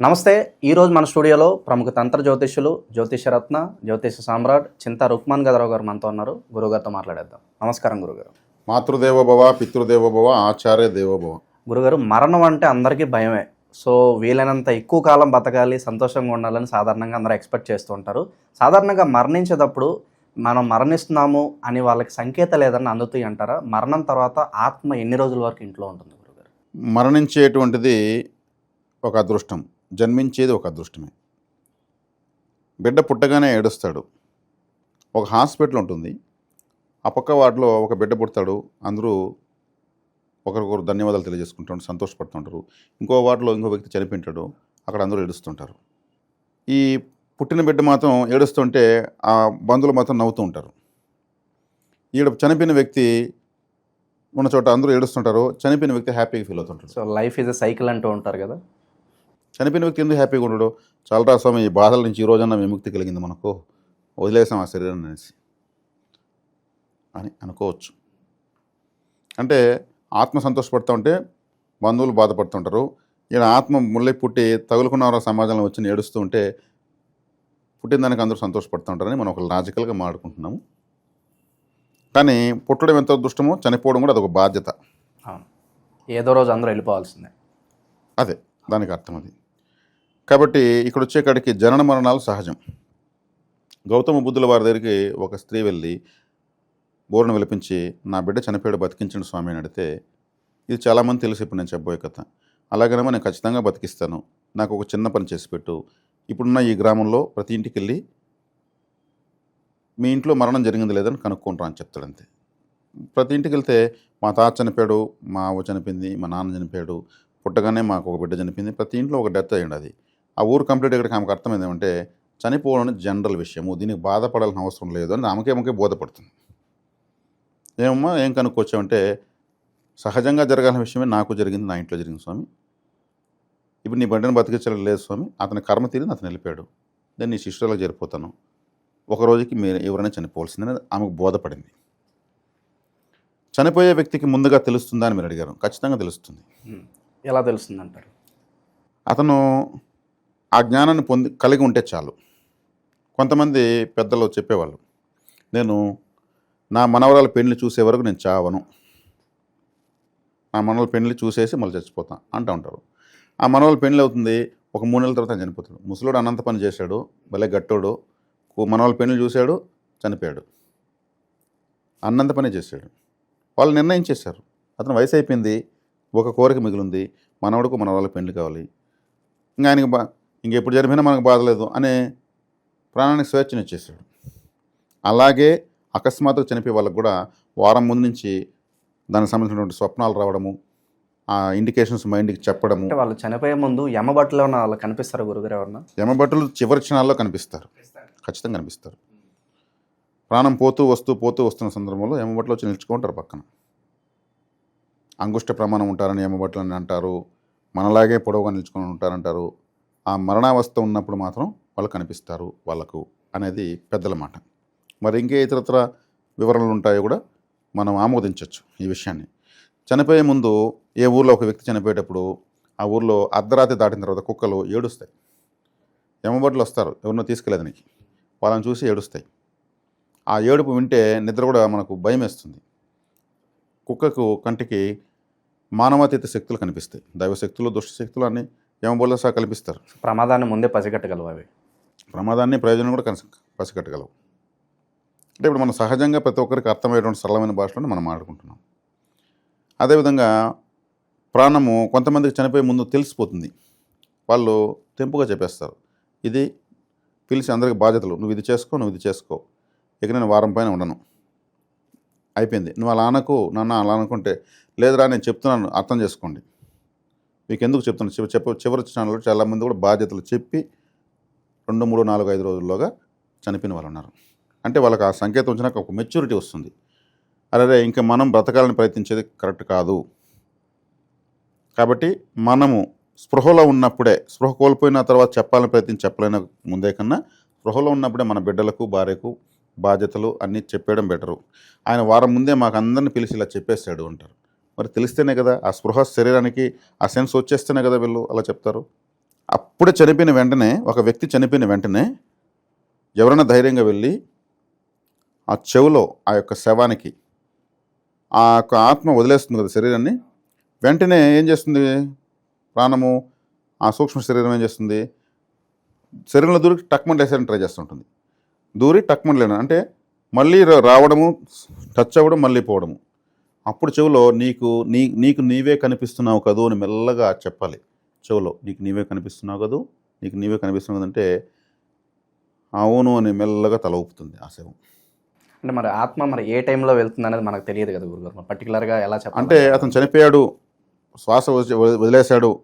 నమస్తే ఈరోజు మన స్టూడియోలో ప్రముఖ తంత్ర జ్యోతిష్యులు జ్యోతిషరత్న జ్యోతిష సామ్రాట్ చింతా రుక్మాన్ గదరావు గారు మనతో ఉన్నారు. గురుగారితో మాట్లాడేద్దాం. నమస్కారం గురుగారు. మాతృదేవోభవ పితృదేవోభవ ఆచార్య దేవోభవ. గురుగారు మరణం అంటే అందరికీ భయమే. సో వీలైనంత ఎక్కువ కాలం బతకాలి సంతోషంగా ఉండాలని సాధారణంగా అందరూ ఎక్స్పెక్ట్ చేస్తూ ఉంటారు. సాధారణంగా మరణించేటప్పుడు మనం మరణిస్తున్నాము అని వాళ్ళకి సంకేతాలు ఏదన్నా అందుతాయి అంటారా? మరణం తర్వాత ఆత్మ ఎన్ని రోజుల వరకు ఇంట్లో ఉంటుంది గురుగారు? మరణించేటువంటిది ఒక అదృష్టం. జన్మించేది ఒక అదృష్టమే. బిడ్డ పుట్టగానే ఏడుస్తాడు. ఒక హాస్పిటల్ ఉంటుంది. ఆ పక్క వాటిలో ఒక బిడ్డ పుడతాడు. అందరూ ఒకరికొకరు ధన్యవాదాలు తెలియజేసుకుంటాడు సంతోషపడుతుంటారు. ఇంకో వాటిలో ఇంకో వ్యక్తి చనిపోయింటాడు. అక్కడ అందరూ ఏడుస్తుంటారు. ఈ పుట్టిన బిడ్డ మాత్రం ఏడుస్తుంటే ఆ బంధువులు మాత్రం నవ్వుతూ ఉంటారు. ఈడ చనిపోయిన వ్యక్తి ఉన్న చోట అందరూ ఏడుస్తుంటారు. చనిపోయిన వ్యక్తి హ్యాపీగా ఫీల్ అవుతుంటారు so life is a cycle అంటూ ఉంటారు కదా? చనిపోయిన వ్యక్తి ఎందుకు హ్యాపీగా ఉండడు? చాలరా స్వామి ఈ బాధల నుంచి ఈ రోజన్నా విముక్తి కలిగింది మనకు. వదిలేసాం ఆ శరీరం అనేసి. అని అనుకోవచ్చు. అంటే ఆత్మ సంతోషపడుతూ ఉంటే బంధువులు బాధపడుతుంటారు. ఈయన ఆత్మ ముళ్ళై పుట్టి తగులుకున్న సమాజంలో వచ్చి ఏడుస్తూ ఉంటే పుట్టిన దానికి అందరూ సంతోషపడుతూ ఉంటారని మనం ఒక లాజికల్గా మాట్లాడుకుంటున్నాము. కానీ పుట్టడం ఎంత అదృష్టమో చనిపోవడం కూడా అదొక బాధ్యత. ఏదో రోజు అందరూ వెళ్ళిపోవాల్సిందే. అదే దానికి అర్థం అది. కాబట్టి ఇక్కడ వచ్చేకాడికి జనన మరణాలు సహజం. గౌతమ బుద్ధుల వారి దగ్గరికి ఒక స్త్రీ వెళ్ళి బోర్ను విలిపించి నా బిడ్డ చనిపోయాడు బతికించండి స్వామి అని అడిగితే ఇది చాలామంది తెలుసు ఇప్పుడు నేను చెప్పబోయే కథ. అలాగనేమో నేను ఖచ్చితంగా బతికిస్తాను. నాకు ఒక చిన్న పని చేసి పెట్టు. ఇప్పుడున్న ఈ గ్రామంలో ప్రతి ఇంటికి వెళ్ళి మీ ఇంట్లో మరణం జరిగింది లేదని కనుక్కుంటాను అని చెప్తాడంతే ప్రతి ఇంటికి వెళ్తే మా తాత చనిపోయాడు మా అవ్వ చనిపోయింది మా నాన్న చనిపోయాడు పుట్టగానే మాకు ఒక బిడ్డ చనిపోయింది ప్రతి ఇంట్లో ఒక డెత్ అయ్యండి అది ఆ ఊరు కంప్లీట్ ఇక్కడికి ఆమెకు అర్థమైంది ఏమంటే చనిపోవడం జనరల్ విషయము దీనికి బాధపడాల్సిన అవసరం లేదు అని ఆమెకే ఆమెకే బోధపడుతుంది. ఏమమ్మా ఏం కనుక్కొచ్చామంటే సహజంగా జరగాల్సిన విషయమే నాకు జరిగింది నా ఇంట్లో జరిగింది స్వామి. ఇప్పుడు నీ బిడ్డను బతికించడం లేదు స్వామి అతని కర్మ తీరింది అతను వెళ్ళిపోయాడు. నేను నీ శిష్యులకు చేరిపోతాను. ఒక రోజుకి మీరు ఎవరైనా చనిపోవాల్సిందని ఆమెకు బోధపడింది. చనిపోయే వ్యక్తికి ముందుగా తెలుస్తుందా అని మీరు అడిగారు. ఖచ్చితంగా తెలుస్తుంది. ఎలా తెలుస్తుంది అంటారు అతను ఆ జ్ఞానాన్ని పొంది కలిగి ఉంటే చాలు. కొంతమంది పెద్దలు చెప్పేవాళ్ళు నేను నా మనవరాల పెళ్ళి చూసే వరకు నేను చావను. నా మనవల పెళ్ళి చూసేసి మళ్ళీ చచ్చిపోతాను అంటూ ఉంటారు. ఆ మనవల పెళ్ళి అవుతుంది ఒక మూడు నెలల తర్వాత చనిపోతాడు. ముసలోడు అనంత పని చేశాడు భలే గట్టోడు మనవల పెళ్ళి చూశాడు చనిపోయాడు. అన్నంత పని చేశాడు. వాళ్ళు నిర్ణయం చేశారు. అతను వయసు అయిపోయింది ఒక కోరిక మిగిలింది మనవడుకు మనవాళ్ళ వాళ్ళకి పెళ్ళి కావాలి. ఇంకా ఆయనకి ఇంకెప్పుడు జరిపినా మనకు బాధ లేదు అనే ప్రాణానికి స్వేచ్ఛను ఇచ్చేసాడు అలాగే అకస్మాత్తుగా చనిపోయే వాళ్ళకు కూడా వారం ముందు నుంచి దానికి సంబంధించినటువంటి స్వప్నాలు రావడము ఆ ఇండికేషన్స్ మైండ్కి చెప్పడము. వాళ్ళు చనిపోయే ముందు యమబట్టలో ఉన్న వాళ్ళు కనిపిస్తారు గురుగారు ఎవరన్నా? యమభట్టులు చివరి క్షణాల్లో కనిపిస్తారు. ఖచ్చితంగా కనిపిస్తారు. ప్రాణం పోతూ వస్తూ పోతూ వస్తున్న సందర్భంలో యమభట్లు వచ్చి నిల్చుకుంటారు పక్కన. అంగుష్ట ప్రమాణం ఉంటారని యమభట్లు అని అంటారు. మనలాగే పొడవుగా నిల్చుకొని ఉంటారంటారు. ఆ మరణావస్థ ఉన్నప్పుడు మాత్రం వాళ్ళు కనిపిస్తారు వాళ్ళకు అనేది పెద్దల మాట. మరి ఇంకే ఇతరత్ర వివరణలు ఉంటాయో కూడా మనం ఆమోదించవచ్చు ఈ విషయాన్ని. చనిపోయే ముందు ఏ ఊర్లో ఒక వ్యక్తి చనిపోయేటప్పుడు ఆ ఊర్లో అర్ధరాత్రి దాటిన తర్వాత కుక్కలు ఏడుస్తాయి. యమబట్లు వస్తారు. ఎవరినో తీసుకెళ్ళేదానికి వాళ్ళని చూసి ఏడుస్తాయి. ఆ ఏడుపు వింటే నిద్ర కూడా మనకు భయం వేస్తుంది. కుక్కకు కంటికి మానవాతీత శక్తులు కనిపిస్తాయి. దైవ శక్తులు అన్నీ శక్తులు అన్ని యమబోళ్ళ సహా కల్పిస్తారు? ప్రమాదాన్ని ముందే పసిగట్టగలవు అవి. ప్రమాదాన్ని ప్రయోజనం కూడా కనస పసిగట్టగలవు. అంటే ఇప్పుడు మనం సహజంగా ప్రతి ఒక్కరికి అర్థమయ్యేటువంటి సరళమైన భాషలోనే మనం మాట్లాడుకుంటున్నాం. అదేవిధంగా ప్రాణము కొంతమందికి చనిపోయే ముందు తెలిసిపోతుంది. వాళ్ళు తెంపుగా చెప్పేస్తారు. ఇది పిలిచి అందరికి బాధ్యతలు. నువ్వు ఇది చేసుకో నువ్వు ఇది చేసుకో. ఇక నేను వారం పైన ఉండను. అయిపోయింది. నువ్వు అలా అనకు నన్ను అలా అనుకుంటే లేదురా నేను చెప్తున్నాను అర్థం చేసుకోండి. మీకు ఎందుకు చెప్తున్నాను చివరి చెప్ప చివరి క్షణంలో చాలామంది కూడా బాధ్యతలు చెప్పి రెండు మూడు నాలుగు ఐదు రోజుల్లోగా చనిపోయిన వాళ్ళు ఉన్నారు. అంటే వాళ్ళకి ఆ సంకేతం వచ్చినాక ఒక మెచ్యూరిటీ వస్తుంది. అరే ఇంకా మనం బ్రతకాలని ప్రయత్నించేది కరెక్ట్ కాదు. కాబట్టి మనము స్పృహలో ఉన్నప్పుడే స్పృహ కోల్పోయిన తర్వాత చెప్పాలని ప్రయత్నించి చెప్పలేని ముందే కన్నా స్పృహలో ఉన్నప్పుడే మన బిడ్డలకు భార్యకు బాధ్యతలు అన్నీ చెప్పేయడం బెటరు. ఆయన వారం ముందే మాకు అందరిని పిలిచి ఇలా చెప్పేశాడు అంటారు. మరి తెలిస్తేనే కదా ఆ స్పృహ శరీరానికి ఆ సెన్స్ వచ్చేస్తేనే కదా వీళ్ళు అలా చెప్తారు. అప్పుడే చనిపోయిన వెంటనే ఒక వ్యక్తి చనిపోయిన వెంటనే ఎవరైనా ధైర్యంగా వెళ్ళి ఆ చెవులో ఆ యొక్క శవానికి ఆ యొక్క ఆత్మ వదిలేస్తుంది కదా శరీరాన్ని. వెంటనే ఏం చేస్తుంది? ప్రాణము ఆ సూక్ష్మ శరీరం ఏం చేస్తుంది? శరీరంలో దూరి టక్మండ్ లేసేయడానికి ట్రై చేస్తుంటుంది దూరి టక్మండ్ లేను అంటే మళ్ళీ రావడము టచ్ అవ్వడం మళ్ళీ పోవడము. అప్పుడు చెవులో నీకు నీ నీకు నీవే కనిపిస్తున్నావు కదూ అని మెల్లగా చెప్పాలి. చెవులో నీకు నీవే కనిపిస్తున్నావు కదూ? నీకు నీవే కనిపిస్తున్నావు కదంటే అవును అని మెల్లగా తల ఊపుతుంది ఆ శవం. అంటే మరి ఆత్మ మరి ఏ టైంలో వెళ్తుంది అనేది మనకు తెలియదు కదా గురుగారు. మరి పర్టికులర్గా ఎలా చెప్పాలి? అంటే అతను చనిపోయాడు శ్వాస వదిలి- వదిలేశాడు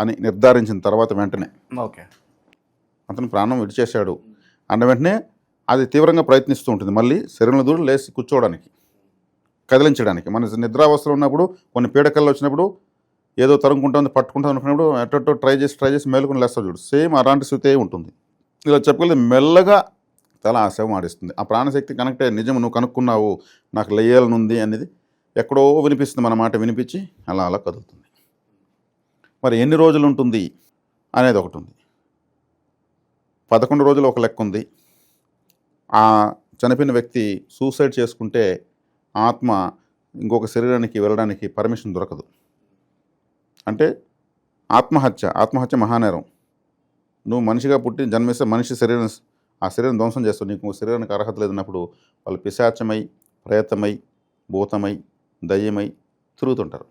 అని నిర్ధారించిన తర్వాత వెంటనే ఓకే. అతను ప్రాణం విడిచేశాడు. అన్న వెంటనే అది తీవ్రంగా ప్రయత్నిస్తూ ఉంటుంది. మళ్ళీ శరీరంలో దూరం లేచి కూర్చోవడానికి. కదిలించడానికి. మన నిద్రావస్థలో ఉన్నప్పుడు కొన్ని పీడకల్లో వచ్చినప్పుడు ఏదో తరుముకుంటుంది పట్టుకుంటుంది అనుకున్నప్పుడు అటు ట్రై చేసి ట్రై చేసి మేలుకొని లేస్తాడు చూడు. సేమ్ అలాంటి స్థితి ఉంటుంది. ఇలా చెప్పగలిగితే మెల్లగా తల ఆ ఆడిస్తుంది. ఆ ప్రాణశక్తి కనెక్ట్ అయ్యి నిజం నువ్వు కనుక్కున్నావు నాకు లేయాలనుంది అనేది ఎక్కడో వినిపిస్తుంది మన మాట వినిపించి అలా అలా కదులుతుంది. మరి ఎన్ని రోజులు ఉంటుంది అనేది ఒకటి ఉంది. పదకొండు రోజులు ఒక లెక్క ఉంది. ఆ చనిపోయిన వ్యక్తి సూసైడ్ చేసుకుంటే ఆత్మ ఇంకొక శరీరానికి వెళ్ళడానికి పర్మిషన్ దొరకదు. అంటే ఆత్మహత్య ఆత్మహత్య మహానేరం. నువ్వు మనిషిగా పుట్టి జన్మిస్తే మనిషి శరీరం ఆ శరీరం ధ్వంసం చేస్తావు. నీకు శరీరానికి అర్హత లేదన్నప్పుడు వాళ్ళు పిశాచమై ప్రేతమై భూతమై దయ్యమై తిరుగుతుంటారు.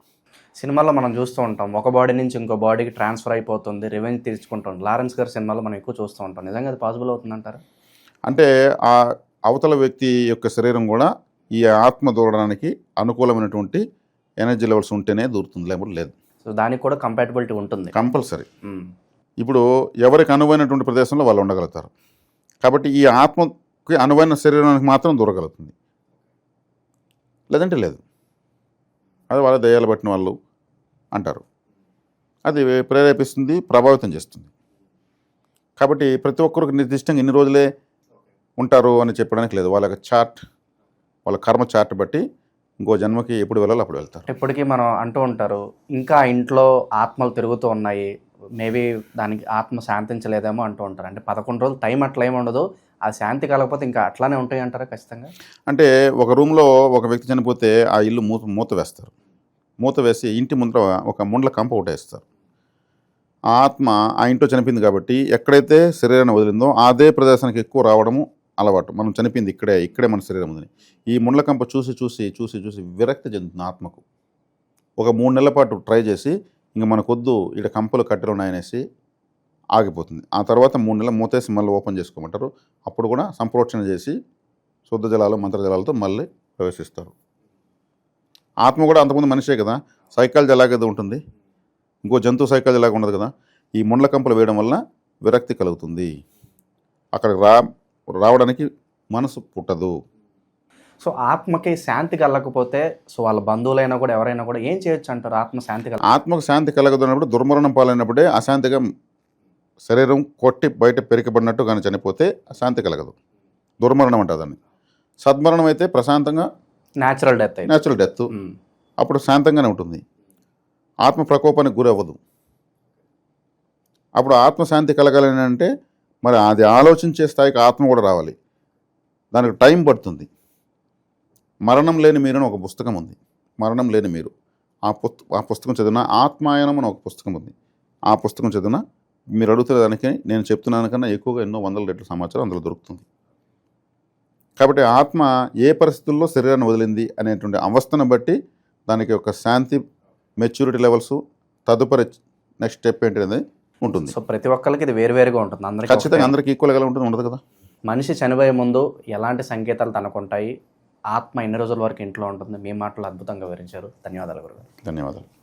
సినిమాలో మనం చూస్తూ ఉంటాం. ఒక బాడీ నుంచి ఇంకో బాడీకి ట్రాన్స్ఫర్ అయిపోతుంది రివెంజ్ తీర్చుకుంటాం లారెన్స్ గారి సినిమాలో మనం ఎక్కువ చూస్తూ ఉంటాం. నిజంగా అది పాసిబుల్ అవుతుందంటారా? అంటే ఆ అవతల వ్యక్తి యొక్క శరీరం కూడా ఈ ఆత్మ దూరడానికి అనుకూలమైనటువంటి ఎనర్జీ లెవెల్స్ ఉంటేనే దూరుతుంది లేకపోతే లేదు. సో దానికి కూడా కంపాటబిలిటీ ఉంటుంది. కంపల్సరీ. ఇప్పుడు ఎవరికి అనువైనటువంటి ప్రదేశంలో వాళ్ళు ఉండగలుగుతారు. కాబట్టి ఈ ఆత్మకి అనువైన శరీరానికి మాత్రం దూరగలుగుతుంది. లేదంటే లేదు. అది వాళ్ళ దయ్యాలు పట్టిన వాళ్ళు అంటారు. అది ప్రేరేపిస్తుంది ప్రభావితం చేస్తుంది. కాబట్టి ప్రతి ఒక్కరికి నిర్దిష్టంగా ఇన్ని రోజులే ఉంటారు అని చెప్పడానికి లేదు. వాళ్ళ చార్ట్ వాళ్ళ కర్మ చార్ట్ బట్టి ఇంకో జన్మకి ఎప్పుడు వెళ్ళాలో అప్పుడు వెళ్తారు. ఇప్పటికీ మనం అంటూ ఉంటారు ఇంకా ఇంట్లో ఆత్మలు తిరుగుతూ ఉన్నాయి మేబీ దానికి ఆత్మ శాంతించలేదేమో అంటూ ఉంటారు. అంటే పదకొండు రోజులు టైం అట్లా ఏమి ఉండదు ఆ శాంతి కలగకపోతే ఇంకా అట్లానే ఉంటాయి అంటారా ఖచ్చితంగా? అంటే ఒక రూమ్లో ఒక వ్యక్తి చనిపోతే ఆ ఇల్లు మూత మూత వేస్తారు. మూత వేసి ఇంటి ముందర ఒక ముండ్ల కంప ఒకటి వేస్తారు. ఆ ఆత్మ ఆ ఇంట్లో చనిపోయింది కాబట్టి ఎక్కడైతే శరీరాన్ని వదిలిందో అదే ప్రదేశానికి ఎక్కువ రావడము అలవాటు. మనం చనిపోయింది ఇక్కడే ఇక్కడే మన శరీరం ఉందని. ఈ ముండ్లకంప చూసి చూసి చూసి చూసి విరక్తి చెందుతుంది ఆత్మకు. ఒక మూడు నెలల పాటు ట్రై చేసి ఇంక మనకొద్దు ఇక్కడ కంపలు కట్టెలు ఉన్నాయనేసి ఆగిపోతుంది. ఆ తర్వాత మూడు నెలలు మూతేసి మళ్ళీ ఓపెన్ చేసుకోమంటారు. అప్పుడు కూడా సంప్రోక్షణ చేసి శుద్ధ జలాలు మంత్ర జలాలతో మళ్ళీ ప్రవేశిస్తారు. ఆత్మ కూడా అంతకుముందు మనిషే కదా. సైకాలజీ ఎలాగేదో ఉంటుంది ఇంకో జంతు సైకాలజీ ఎలాగ ఉండదు కదా. ఈ ముండ్ల కంపలు వేయడం వల్ల విరక్తి కలుగుతుంది. అక్కడికి రా రావడానికి మనసు పుట్టదు. సో ఆత్మకి శాంతి కలగకపోతే సో వాళ్ళ బంధువులైనా కూడా ఎవరైనా కూడా ఏం చేయొచ్చు అంటారు? ఆత్మ శాంతి కల? ఆత్మకు శాంతి కలగదున్నప్పుడు దుర్మరణం పాలైనప్పుడే అశాంతిగా శరీరం కొట్టి బయట పెరికబడినట్టు కానీ చనిపోతే అశాంతి కలగదు. దుర్మరణం అంటారు దాన్ని. సద్మరణం అయితే ప్రశాంతంగా న్యాచురల్ డెత్ న్యాచురల్ డెత్. అప్పుడు శాంతంగానే ఉంటుంది. ఆత్మ ప్రకోపానికి గురి అవ్వదు అప్పుడు ఆత్మశాంతి కలగాలని అంటే మరి అది ఆలోచించే స్థాయికి ఆత్మ కూడా రావాలి. దానికి టైం పడుతుంది. మరణం లేని మీరు అని ఒక పుస్తకం ఉంది. మరణం లేని మీరు. ఆ పుస్త ఆ పుస్తకం చదివిన ఆత్మాయనం అని ఒక పుస్తకం ఉంది. ఆ పుస్తకం చదివిన మీరు అడుగుతున్న దానికి నేను చెప్తున్నాను కన్నా ఎక్కువగా ఎన్నో వందల రెట్ల సమాచారం అందులో దొరుకుతుంది. కాబట్టి ఆత్మ ఏ పరిస్థితుల్లో శరీరాన్ని వదిలింది అనేటువంటి అవస్థను బట్టి దానికి ఒక శాంతి మెచ్యూరిటీ లెవెల్స్ తదుపరి నెక్స్ట్ స్టెప్ ఏంటి అనేది ఉంటుంది. సో ప్రతి ఒక్కరికి ఇది వేరువేరుగా ఉంటుంది. అందరికీ ఖచ్చితంగా. అందరికి ఈక్వల్గా ఉంటుంది ఉండదు కదా? మనిషి చనిపోయే ముందు ఎలాంటి సంకేతాలు తనకుంటాయి? ఆత్మ ఎన్ని రోజుల వరకు ఇంట్లో ఉంటుంది? మీ మాటలు అద్భుతంగా వివరించారు. ధన్యవాదాలు గురుగారు. ధన్యవాదాలు.